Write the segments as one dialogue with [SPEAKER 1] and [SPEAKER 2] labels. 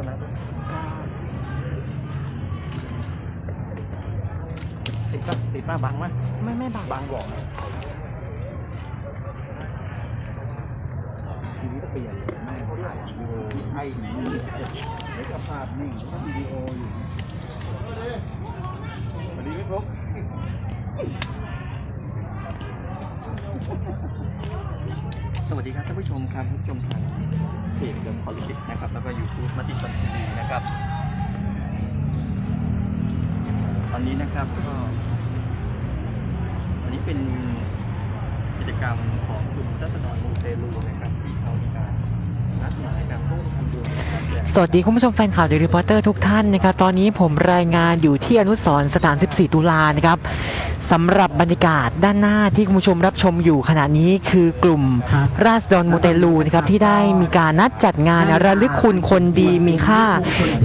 [SPEAKER 1] ษนะติดปะติดป้าบังมั้ย
[SPEAKER 2] ไม่ไม่บัง
[SPEAKER 1] บังบอกทีนี้ก็เปลี่ยนไม่เขาถ่ายวิดีโอไอ้ไหนแล้วก็ภาพนิ่งก็วิดีโออยู่สวัสดีพี่พกสวัสดีครับท่านผู้ชมครับท่านผู้ชมทาง เพจเดิมพอลิติกนะครับ แล้วก็ยูทูบมติชนทีวีนะครับ ตอนนี้นะครับก็อันนี้เป็นกิจกรรมของกลุ่มรัษฎรมูเตลูนะครับ ที่เขามีการนัดหมายการร่วมทำบุญ
[SPEAKER 2] สวัสดีคุณผู้ชมแฟนข่าวเดลิพอร์เตอร์ทุกท่านนะครับ ตอนนี้ผมรายงานอยู่ที่อนุสรณ์สถาน 14 ตุลานะครับสำหรับบรรยากาศด้านหน้าที่คุณผู้ชมรับชมอยู่ขณะนี้คือกลุ่มราษฎรมูเตลูนะครับที่ได้มีการนัดจัดงานระลึกคุณคนดีมีค่า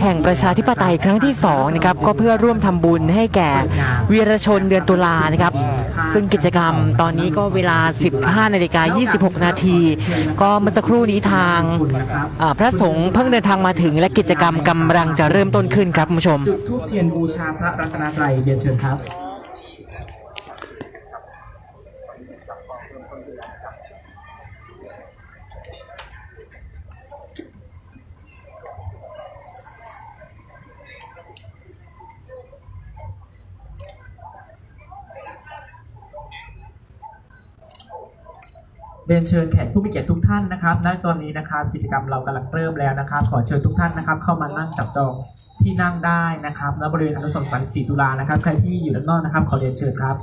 [SPEAKER 2] แห่งประชาธิปไตยครั้งที่2นะครับก็เพื่อร่วมทำบุญให้แก่วีรชนเดือนตุลานะครับ ซึ่งกิจกรรมตอนนี้ก็เวลา 15นาฬิกา26 นาที ก็เมื่อสักครู่นี้ทางอ่าพระสงฆ์เพิ่งเดินทางมาถึงและกิจกรรมกำลังจะเริ่มต้นขึ้นครับคุณผู้ชม
[SPEAKER 3] จุดทูบเทียนบูชาพระรัตนตรัยเรียนเชิญครับ เรียนเชิญแขกผู้มีเกียรติทุกท่านนะครับณตอนนี้นะครับกิจกรรมเรากำลังเริ่มแล้วนะครับ ขอเชิญทุกท่านนะครับ เข้ามานั่งจับจองที่นั่งได้นะครับณบริเวณอนุสวรีย์ศรีตุลานะครับ ใครที่อยู่ด้านนอกนะครับ ขอเรียนเชิญครับ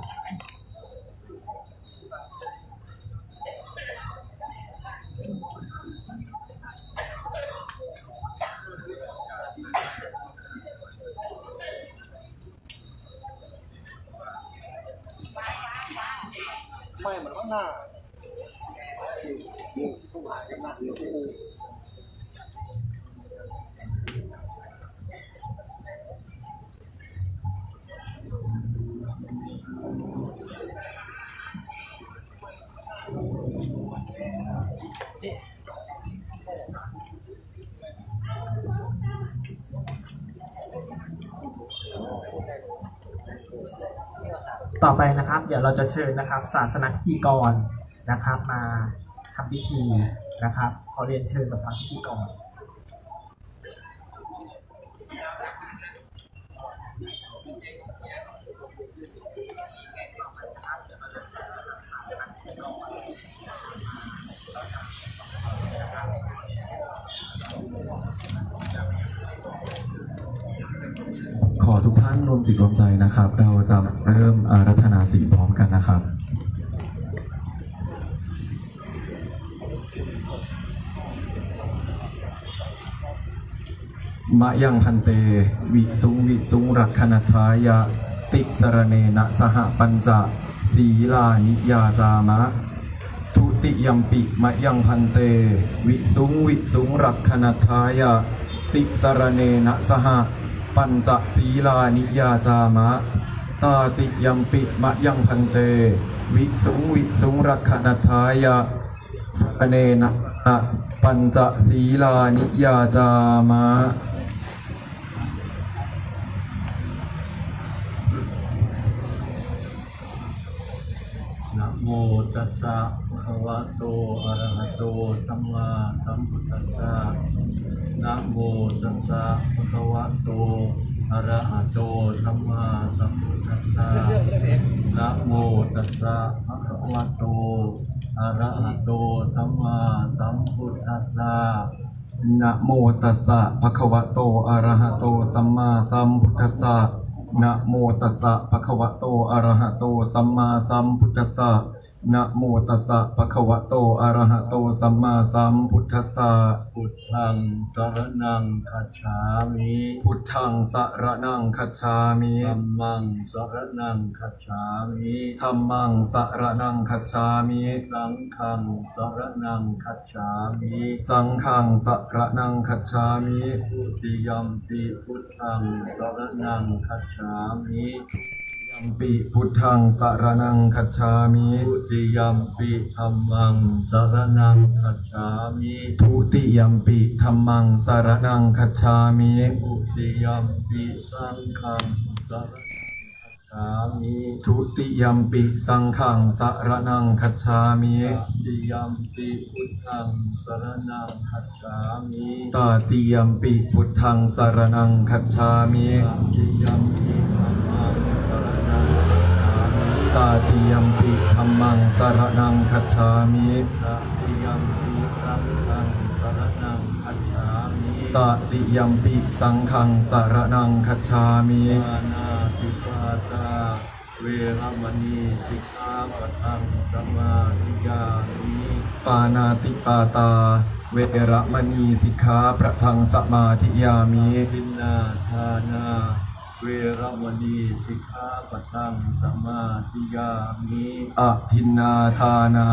[SPEAKER 3] ต่อไปนะครับ เดี๋ยวเราจะเชิญนะครับ ศาสนพิธีกรนะครับ มาทำพิธีนะครับขอเรียนเชิญศาสนพิธีกร
[SPEAKER 4] ขอ ท่านรวมจิตรวมใจนะครับ เราจะเริ่มรัธนาศีพร้อมกันนะครับมะยังพันเต วิสุงวิสุงรักขณทายะ ติสรเนนะสหปัญจศีลานิยาจามะ ทุติยมปิมะยังพันเต วิสุงวิสุงรักขณทายะ ติสรเนนะสห ปัญจศีลานิยาจามะ ตาติยมปิมะยังพันเต วิสุงวิสุงรักขณทายะสรเนนะปัญจศีลานิยาจามะ
[SPEAKER 5] นะโมตัสสะภะคะวะโต อะระหะโต สัมมาสัมพุทธัสสะนะโมตัสสะ อะระหะโตสัมมาสัมพุทธัสสะนะโมตัสสะภะคะวะโตอะระหะโตสัมมาสัมพุทธัสสะ
[SPEAKER 4] นะโมตัสสะภะคะวะโตอะระหะโตสัมมาสัมพุทธัสสะนะโมตัสสะภะคะวะโตอะระหะโตสัมมาสัมพุทธัสสะ นะโมตัสสะภะคะวะโตอะระหะโตสัมมาสัมพุทธัสสะ
[SPEAKER 5] พุทธังสรณังคัจฉามิ
[SPEAKER 4] พุทธังสรณังคัจฉามิ
[SPEAKER 5] ธัมมังสรณังคัจฉามิ
[SPEAKER 4] ธัมมังสรณังคัจฉามิ
[SPEAKER 5] สังฆังสรณังคัจฉามิ
[SPEAKER 4] สังฆังสรณังคัจฉามิ
[SPEAKER 5] ทุติยมปิพุทธังสรณังคัจฉามิ
[SPEAKER 4] ยั มปิพุทธังสารนังคัจฉามิ
[SPEAKER 5] ทุติยัมปิธรรมังสารนังคัจฉามิ
[SPEAKER 4] ทุติยัมปิธรรมังสารนังคัจฉามิ
[SPEAKER 5] ทุติยัมปิสังฆังสารนังคัจฉามิ
[SPEAKER 4] ทุติยัมปิสังฆังสารนังคัจฉามิ
[SPEAKER 5] ตติยัมปิพุทธังสารนังคัจฉามิ
[SPEAKER 4] ตาติยัมปิพุทธังสารนังคัจฉามิ
[SPEAKER 5] ตติยัมปิธรรมังสารนังคัจฉามิ
[SPEAKER 4] ตาติยมปิธรรมังสารนังคัจฉามิ
[SPEAKER 5] ตติยมปิสังฆังสารนังคัจฉามิ
[SPEAKER 4] ตาติยมปิสังฆังสารนังคัจฉามิ
[SPEAKER 5] ปานาติปาตาเวรมณีสิกขาปะทังสมาธิยามิ
[SPEAKER 4] ปานาติปาตา เวระมณีสิกขาประทังสมาธิยามิ
[SPEAKER 5] ทินนาทานา เวรมณีสิกขาปะทังสมาธิยามิ
[SPEAKER 4] อะทินนาทานา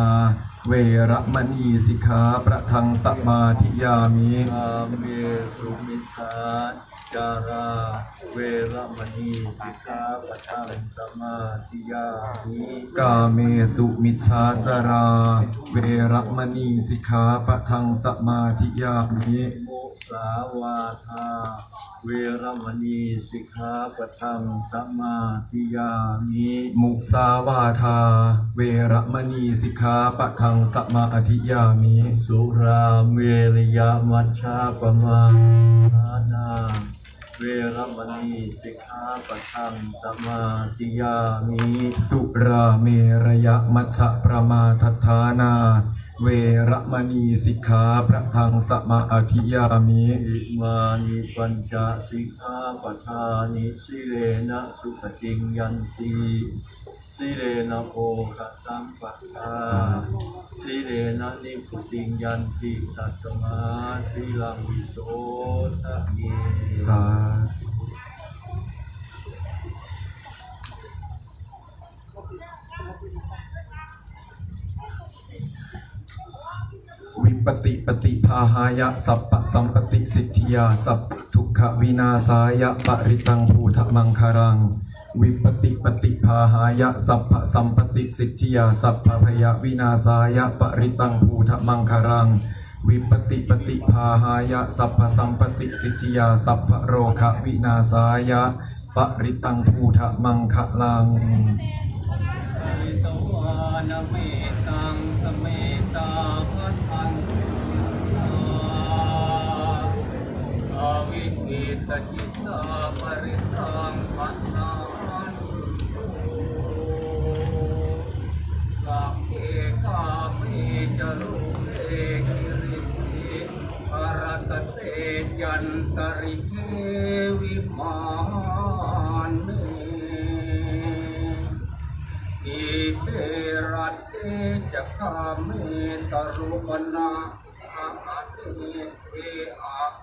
[SPEAKER 4] เวระมณีสิกขาประทังสมาธิยามิ
[SPEAKER 5] กาเมสุมิชาจารา เวรมณีสิกขาปะทังสมาธิยามิ
[SPEAKER 4] กาเมสุมิชฌาจาราเวระมณีสิกขาปะทังสมาธิยามิ
[SPEAKER 5] มุ สาวาทา เวรมณีสิกขาปะทังสมาธิยามิ
[SPEAKER 4] มุสาวาทา เวระมณีสิกขาปะทังสมาธิยามิ
[SPEAKER 5] สุราเมรยามัชฌาปมาทานาเวรมณีสิกขาปะทังสมาธิยามิ
[SPEAKER 4] สุราเมระยะมัชฌะประมาทัฏฐานา เวรมณีสิกขาประทังสมาธิยามิ
[SPEAKER 5] อิมานิปัญจสิกขาปทานิสิเลนะสุขติงยันติสิเลนะโภคสัมปทาสิเลนะนิพุติงยันติสัตมาสิลังวิโสสะเก
[SPEAKER 4] สาธ ปติปฏิภาหายะสัพปะสัมปติสิทธิยาสัพทุกขวินาศายะปริตังภูทะมังคารัง วิปติปฏิภาหายะสัพพะสัมปติสิทธิยาสัพพะพยาวินาศายะปริตังภูทะมังคารังวิปติปฏิภาหายะสัพพะสัมปติสิทธิยาสัพพะโรคะวินาศายะปริตังภูทะมังคลัง
[SPEAKER 5] ริตวานเมตัง วิคิตจิตตาปริตังพันนาสัพเพกามิจรุเรกิริสิภรตเตจันตริเกวิมานเนอิเทรัสเสจคาเมตรุปนาอาเต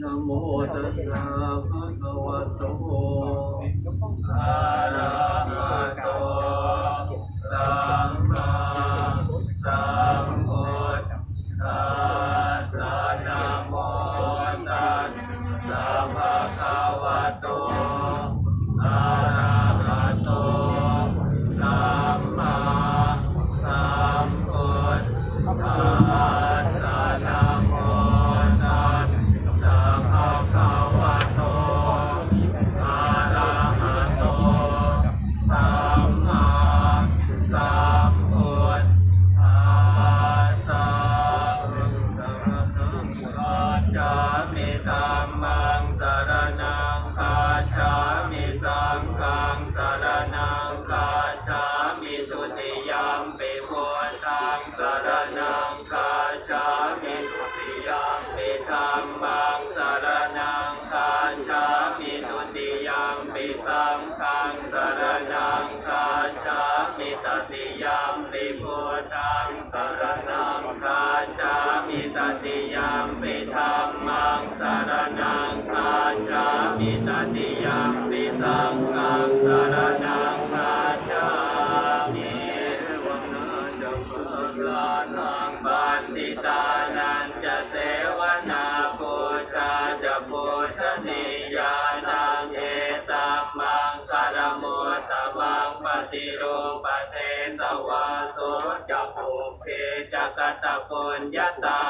[SPEAKER 5] นะโมตัสสะภะคะวะโต งสา
[SPEAKER 6] รนังคาชามิตติยามปิสังฆังสารนังคาชามิวังนาจะเพิกลานังบันติตานันจะเสวนาปูชาจะปูชนียานังเอตัมมังคารโมตมังปฏิรูปเทสวาโสจะภูเพจะกตปุญญาตา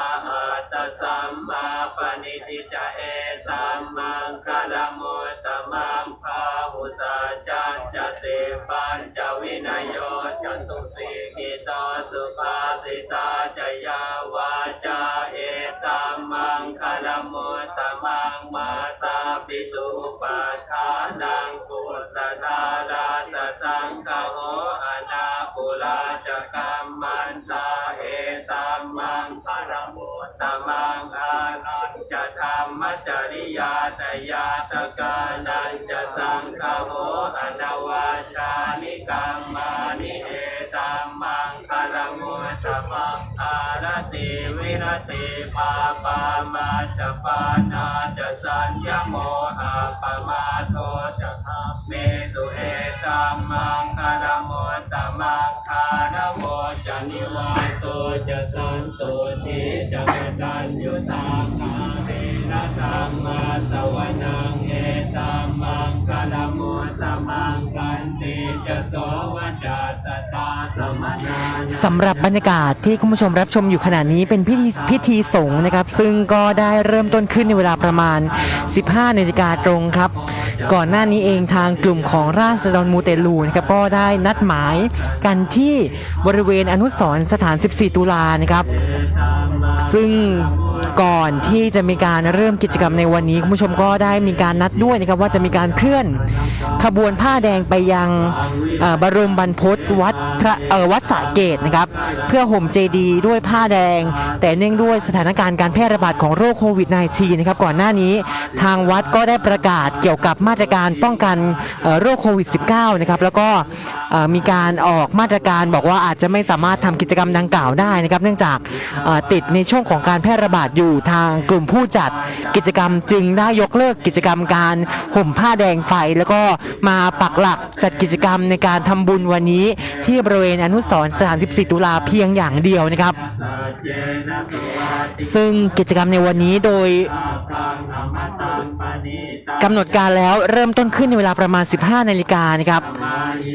[SPEAKER 6] าจยาวาจาเอตัมมังคารโมตมังมาตาปิตุปัฏฐานังปุตตะดาราสสังฆโหอนาปุราจกัมมันตาเอตัมมังคารโมตมังอานันจะธรรมจริยาตยาตกานันจะสังฆโหอนาวาชานิกรรมานิเอ มมังคารโมตมังอารติวิรติปาปามาจปานาจสัญญโมอาปมาโทจะทัพเมสุเอตัมมังคารโมตมังคารโมจนิวาโตจะสันตุทิจะกตัญยุตาคาเธรรมาสวนังเอตัมมังคารโมตมังกันติจโสวจัสสตาสมนา
[SPEAKER 2] สำหรับบรรยากาศที่คุณผู้ชมรับชมอยู่ขณะนี้เป็นพิธีพิธีสงฆ์นะครับ ซึ่งก็ได้เริ่มต้นขึ้นในเวลาประมาณ 15นาฬิกาตรงครับ ก่อนหน้านี้เองทางกลุ่มของราษฎรมูเตลูนะครับก็ได้นัดหมายกันที่บริเวณอนุสรณ์สถาน 14 ตุลานะครับ ซึ่ง ก่อนที่จะมีการเริ่มกิจกรรมในวันนี้คุณผู้ชมก็ได้มีการนัดด้วยนะครับว่าจะมีการเคลื่อนขบวนผ้าแดงไปยังบรมบรรพตวัด ระเออวัดสะเกตนะครับ เพื่อห่มเจดีด้วยผ้าแดง แต่เนื่องด้วยสถานการณ์การแพร่ระบาดของโรคโควิด -19 นะครับก่อนหน้านี้ทางวัดก็ได้ประกาศเกี่ยวกับมาตรการป้องกันโรคโควิด -19 นะครับแล้วก็มีการออกมาตรการบอกว่าอาจจะไม่สามารถทำกิจกรรมดังกล่าวได้นะครับ เนื่องจากติดในช่วงของการแพร่ระบาดอยู่ทางกลุ่มผู้จัดกิจกรรมจึงได้ยกเลิกกิจกรรมการห่มผ้าแดงไป แล้วก็มาปักหลักจัดกิจกรรมในการทำบุญวันนี้ที่บริเวณอนุสรณ์สถาน14ตุลาเพียงอย่างเดียวนะครับ ซึ่งกิจกรรมในวันนี้โดยกำหนดการแล้วเริ่มต้นขึ้นในเวลาประมาณ 15 นาฬิกานะครับ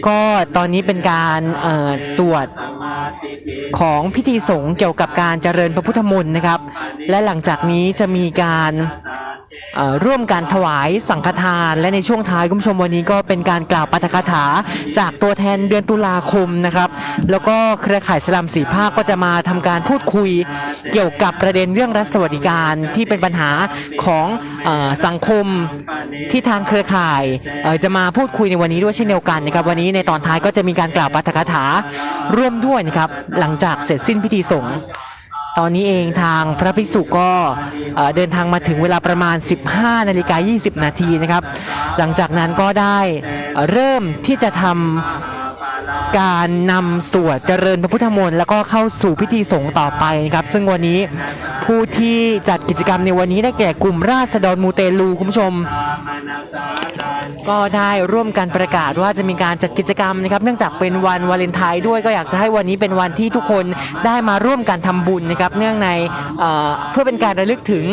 [SPEAKER 2] ก็ตอนนี้เป็นการสวดของพิธีสงฆ์เกี่ยวกับการเจริญพระพุทธมนต์นะครับ และหลังจากนี้จะมีการ ร่วมการถวายสังฆทาน และในช่วงท้ายคุณผู้ชมวันนี้ก็เป็นการกล่าวปาฐกถาจากตัวแทนเดือนตุลาคมนะครับ แล้วก็เครือข่ายสลัมสีภาคก็จะมาทำการพูดคุยเกี่ยวกับประเด็นเรื่องรัฐสวัสดิการที่เป็นปัญหาของอสังคมที่ทางเครือข่ายจะมาพูดคุยในวันนี้ด้วยเช่นเดียวกันนะครับ วันนี้ในตอนท้ายก็จะมีการกล่าวปาฐกถาร่วมด้วยนะครับหลังจากเสร็จสิ้นพิธีสงฆ์ ตอนนี้เองทางพระภิกษุก็เดินทางมาถึงเวลาประมาณ 15นาฬิกา20 นาทีนะครับ หลังจากนั้นก็ได้เริ่มที่จะทำ การนำสวดเจริญพระพุทธมนต์แล้วก็เข้าสู่พิธีสงฆ์ต่อไปนะครับ ซึ่งวันนี้ผู้ที่จัดกิจกรรมในวันนี้ได้แก่กลุ่มราษฎรมูเตลูคุณผู้ชม ก็ได้ร่วมกันประกาศว่าจะมีการจัดกิจกรรมนะครับ เนื่องจากเป็นวันวาเลนไทน์ด้วยก็อยากจะให้วันนี้เป็นวันที่ทุกคนได้มาร่วมกันทำบุญนะครับ เนื่องในเเพื่อเป็นการระลึกถึง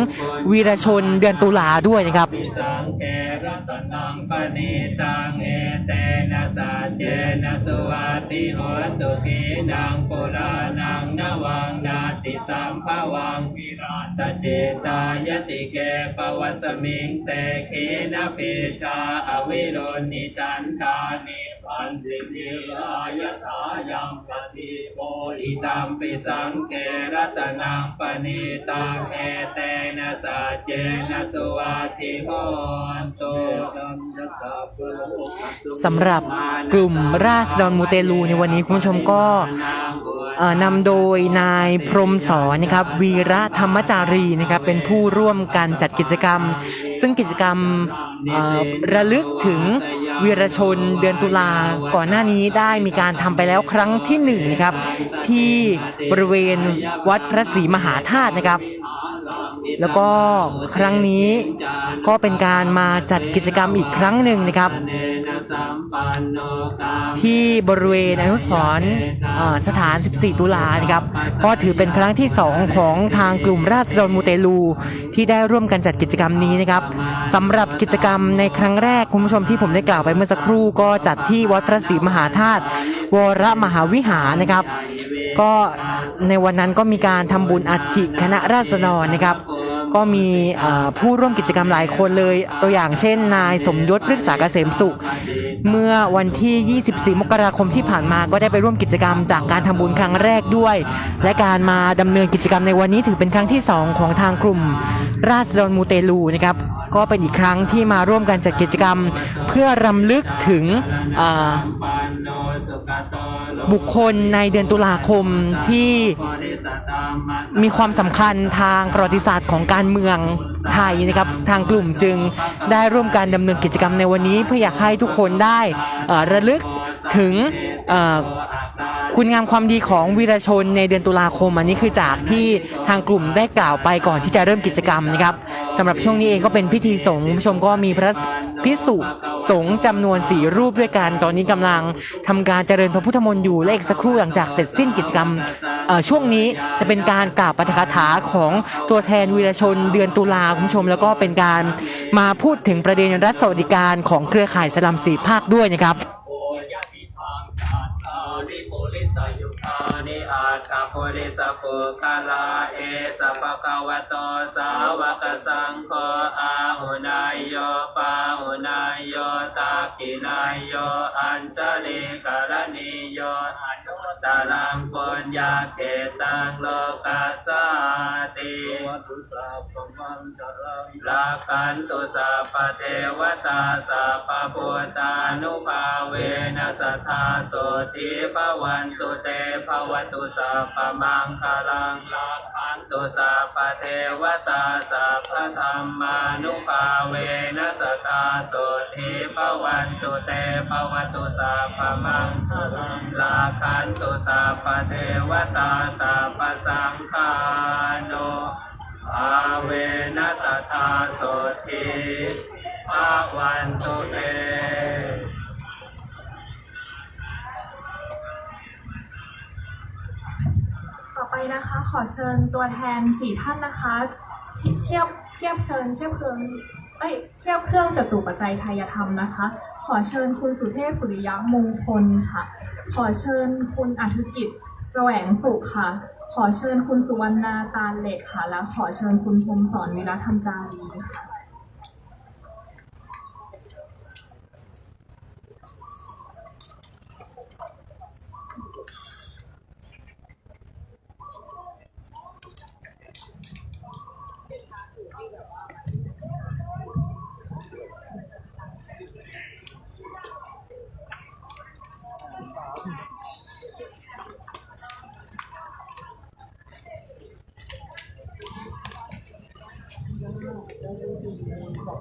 [SPEAKER 2] วีรชนเดือนตุลาด้วยนะครับ
[SPEAKER 6] สังเกรตนังปณิตังเอเตนะสัจเจนะสุวัติโหตุขีนังปุรานังนวังนาติสัมภวังวิราตเจตายติเกปวัสมิงเตขีนะปิชาอวิโรนิจันทานิ ปันสิทิลายถายังปฏิโพอิตัมปิสังเกรัตนังปณิตังเอเตนะสัจเจนะสุวัติโหตุ
[SPEAKER 2] สำหรับกลุ่มราษฎรมูเตลูในวันนี้คุณผู้ชมก็นำโดยนายพรมสอนนะครับวีระธรรมจารีนะครับเป็นผู้ร่วมกันจัดกิจกรรม ซึ่งกิจกรรมระลึกถึง วีรชนเดือนตุลาก่อนหน้านี้ได้มีการทำไปแล้วครั้งที่หนึ่งนะครับที่บริเวณวัดพระศรีมหาธาตุนะครับ แล้วก็ครั้งนี้ก็เป็นการมาจัดกิจกรรมอีกครั้งหนึ่งนะครับ ที่บริเวณอนุสรณ์สถาน 14 ตุลานะครับ ก็ถือเป็นครั้งที่ 2 ของทางกลุ่มราษฎรมูเตลู ที่ได้ร่วมกันจัดกิจกรรมนี้นะครับสำหรับกิจกรรมในครั้งแรกคุณผู้ชมที่ผมได้กล่าวไปเมื่อสักครู่ก็จัดที่วัดพระศรีมหาธาตุวรมหาวิหารนะครับ ก็ในวันนั้นก็มีการทำบุญอัฐิคณะราษฎรนะครับ ก็มีผู้ร่วมกิจกรรมหลายคนเลยตัวอย่างเช่น นายสมยศพฤกษาเกษมสุข เมื่อวันที่ 24 มกราคมที่ผ่านมาก็ได้ไปร่วมกิจกรรมจากการทำบุญครั้งแรกด้วย และการมาดำเนินกิจกรรมในวันนี้ถือเป็นครั้งที่ 2 ของทางกลุ่ม ราษฎรมูเตลูนะครับก็เป็นอีกครั้งที่มาร่วมกันจัดกิจกรรม เพื่อรำลึกถึงบุคคลในเดือนตุลาคมที่มีความสำคัญทางประวัติศาสตร์ของการเมืองไทยนะครับทางกลุ่มจึงได้ร่วมการดำเนินกิจกรรมในวันนี้เพื่ออยากให้ทุกคนได้ระลึกถึงคุณงามความดีของวีรชนในเดือนตุลาคมอันนี้คือจากที่ทางกลุ่มได้กล่าวไปก่อนที่จะเริ่มกิจกรรมนะครับสำหรับช่วงนี้เองก็เป็นพิธีสงฆ์ผู้ชมก็มีพระ พิสุสงฆ์จำนวนสี่รูปด้วยกัน ตอนนี้กำลังทำการเจริญพระพุทธมนต์อยู่และอีกสักครู่หลังจากเสร็จสิ้นกิจกรรมช่วงนี้จะเป็นการกล่าวปาฐกถาของตัวแทนวีรชนเดือนตุลาคุณผู้ชม แล้วก็เป็นการมาพูดถึงประเด็นรัฐสวัสดิการของเครือข่ายสลัมสีภาคด้วยนะครับ
[SPEAKER 6] นิปุริสยุคา นิอาคาปุริสปุคาลาเอสะปะกวะโตสาวกสังโฆอาหุนายโยปาหุนายโยตากินายโยอัญชลิกรณีโยอนุตตรังปุญญาเกตังโลกัสสาติ
[SPEAKER 5] วัตุสาปมัง จรัง
[SPEAKER 6] รันตุสัพเทวตาสัพพุทธานุภาเวนัสทธาโสติภวันตุเตภวตุสัพมังคลังรักขันตุสัพเทวตาสัพธรรมานุภาเวนัสทธาโสติภวันตุเตภวตุสัพมังคลังรักขันตุสัพเทวตาสัพพสังฆานุ อาเวนัสทธาโสทิภาวันตุเต
[SPEAKER 7] ต่อไปนะคะขอเชิญตัวแทนสี่ท่านนะคะที่เทียบเทียบเชิญเทียบเครื่องเอ้ยเทียบเครื่องจตุปัจจัยทายธรรมนะคะ ขอเชิญคุณสุเทพสุริยะมงคลค่ะ ขอเชิญคุณอัธกิจแสวงสุขค่ะ ขอเชิญคุณสุวรรณาตาเหล็กค่ะ และขอเชิญคุณพรมสอนวิรัตธรรมจารีค่ะ ข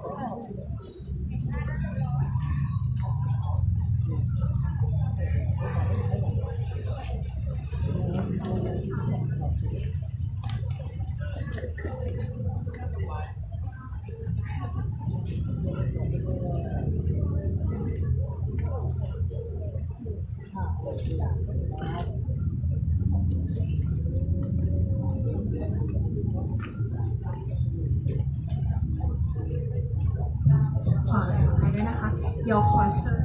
[SPEAKER 7] อเลยขอให้ด้ว ยนะคะเดี๋ยวขอเชิญ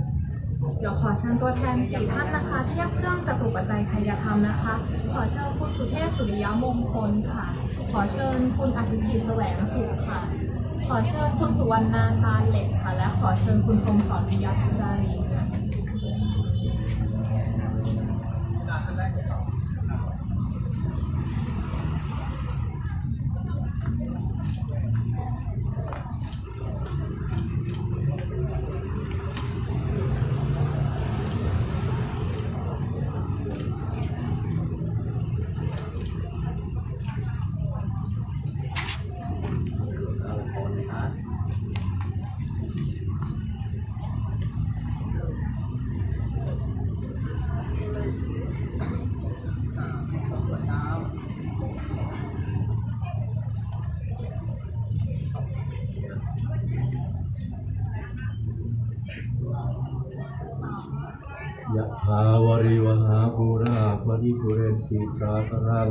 [SPEAKER 7] เดี๋ยวขอเชิญตัวแทนสี่ท่านนะคะเทียบเครื่องจตุปัจจัยไทยธรรมนะคะ ขอเชิญคุณสุเทพสุริยมงคลค่ะ ขอเชิญคุณอธิกิจแสวงสุขค่ะ ขอเชิญคุณสุวรรณาตาเหล็กค่ะ และขอเชิญคุณพรหมสอนวิยาจารีค่ะ
[SPEAKER 5] ยะถาวริวหาภูราภริภูเรนติสาสรัง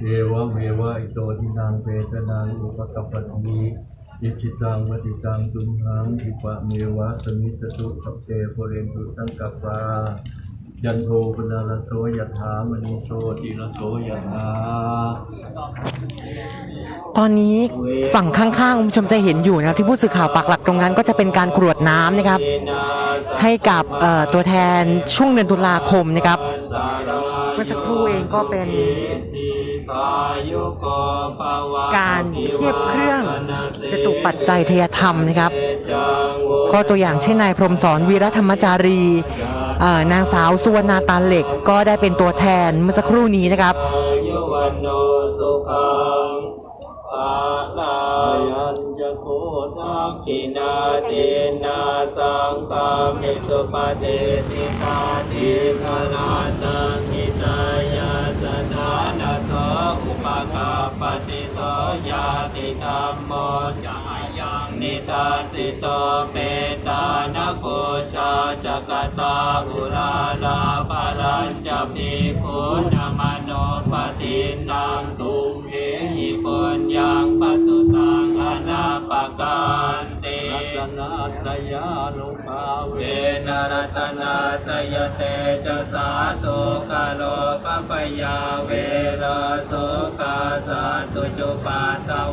[SPEAKER 5] เอวะเมวะอิโตทินังเปตนังอุปกปปติอิจิตังวติตังตุมหังอิปะเมวะสมิสตุสัพเพปุเรนตุสังกัปปา ยันโทปนาลโสยะถามณีโชติระโสยะถา
[SPEAKER 2] ตอนนี้ฝั่งข้างๆคุณผู้ชมจะเห็นอยู่นะครับที่ผู้สื่อข่าวปักหลักตรงนั้น ก็จะเป็นการกรวดน้ำนะครับ ให้กับตัวแทนช่วงเดือนตุลาคมนะครับเมื่อสักครู่เองก็เป็นการเทียบเครื่องจตุปัจจัยทยธรรมนะครับ ก็ตัวอย่างเช่นนายพรหมสอนวีรธรรมจารี นางสาวสุวรรณาตาเหล็กก็ได้เป็นตัวแทนเมื่อสักครู่นี้นะครับ
[SPEAKER 6] กินาเตนาสังฆามิสุปฏิทิตาทิคนาตังหิตายาสนานาสอุปกาปฏิสยาติธรรมโมจายัง นิทาสิโตเปตานโกจาจักตาอุราลาภลัญจพิพุนามโนปฏินังตุมเหหิปุญญังปสุตังอนาปการเต
[SPEAKER 5] รัตนาตยานุภาเว
[SPEAKER 6] นรัตนาตยเตจสาตุกาโลปปยาเวรโสกาสาตุจุปาตา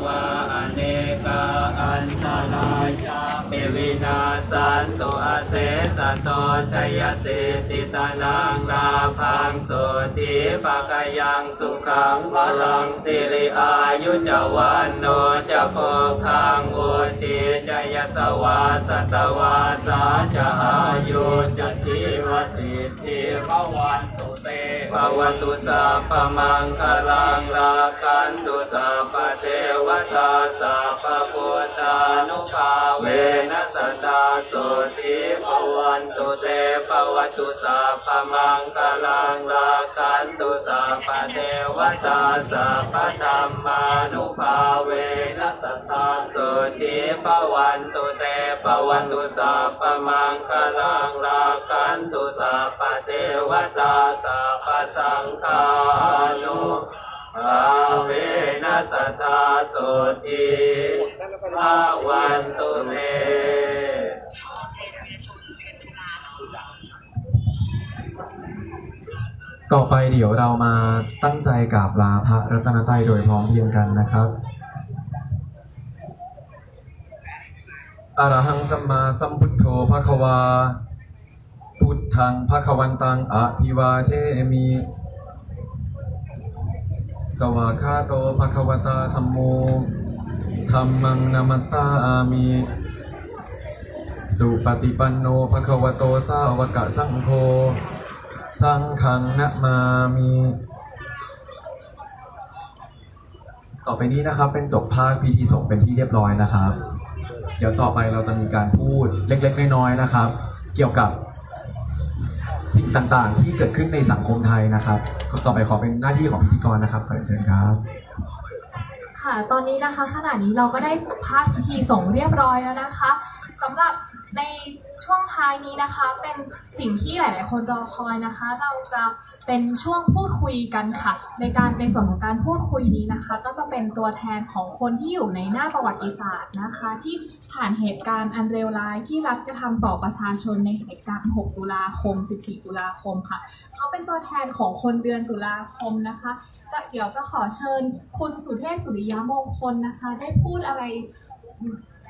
[SPEAKER 6] าสันตุอาเสสะโตชัยสิทธิตานังลาพังโสติปะกยังสุขังพลังสิริอายุจวันโนจะโพคังอุติจยสวาสตวาสาจะอายุจะชีวสิทธิภวันตุเตภวันตุสัพพมังคลังลาคันต สัพเทวตาสัพพุทธานุภาเวนัสตตาโสติภวันตุเตภวันตุสัพพมังคลังลาคันตุสัพเทวตาสัพธรรมานุภาเวนัสตตาโสติภวันตุเตภวันตุสัพพมังคลังลาคันตุสัพเทวตาสัพพสังฆานุาเวนัสตตาโสติภวันตุเต
[SPEAKER 4] ต่อไปเดี๋ยวเรามาตั้งใจกราบลาพระรัตนตรัยโดยพร้อมเพรียงกันนะครับ อรหังสัมมาสัมพุทโธภะคะวา พุทธังภะคะวันตังอะภิวาเทมิ สวากาโตภะควตาธัมโมธัมมังนามัสสามิสุปฏิปันโนภะควโตสาวกะสังโฆสังขังนะมามี ต่อไปนี้นะครับเป็นจบภาคพิธีสงฆ์เป็นที่เรียบร้อยนะครับ เดี๋ยวต่อไปเราจะมีการพูดเล็กๆน้อยๆนะครับ เกี่ยวกับ สิ่งต่างๆ ที่เกิดขึ้นในสังคมไทยนะครับก็ต่อไปขอเป็นหน้าที่ของพิธีกรนะครับขอเชิญครับ
[SPEAKER 7] ค่ะ ตอนนี้นะคะขณะนี้เราก็ได้ภาพพิธีส่งเรียบร้อยแล้วนะคะสำหรับใน ช่วงท้ายนี้นะคะเป็นสิ่งที่หลาย ๆ คนรอคอยนะคะ เราจะเป็นช่วงพูดคุยกันค่ะ ในการในส่วนของการพูดคุยนี้นะคะ ก็จะเป็นตัวแทนของคนที่อยู่ในหน้าประวัติศาสตร์นะคะ ที่ผ่านเหตุการณ์อันเลวร้ายที่รัฐกระทำต่อประชาชนในเหตุการณ์ 6 ตุลาคม 14 ตุลาคมค่ะ เขาเป็นตัวแทนของคนเดือนตุลาคมนะคะจะเดี๋ยวจะขอเชิญคุณสุเทพสุริยมงคลนะคะ ได้พูดอะไร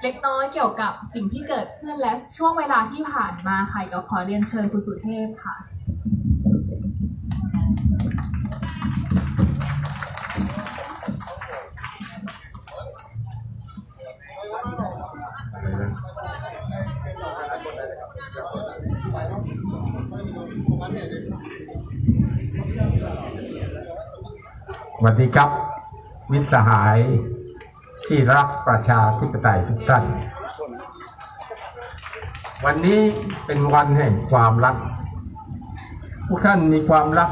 [SPEAKER 7] เล็กน้อยเกี่ยวกับสิ่งที่เกิดขึ้นและช่วงเวลาที่ผ่านมาค่ะเดี๋ยวขอเรียนเชิญคุณสุเทพค่ะ
[SPEAKER 8] สวัสดีครับ มิตรสหาย ที่รักประชาธิปไตยทุกท่าน วันนี้เป็นวันแห่งความรัก ทุกท่านมีความรัก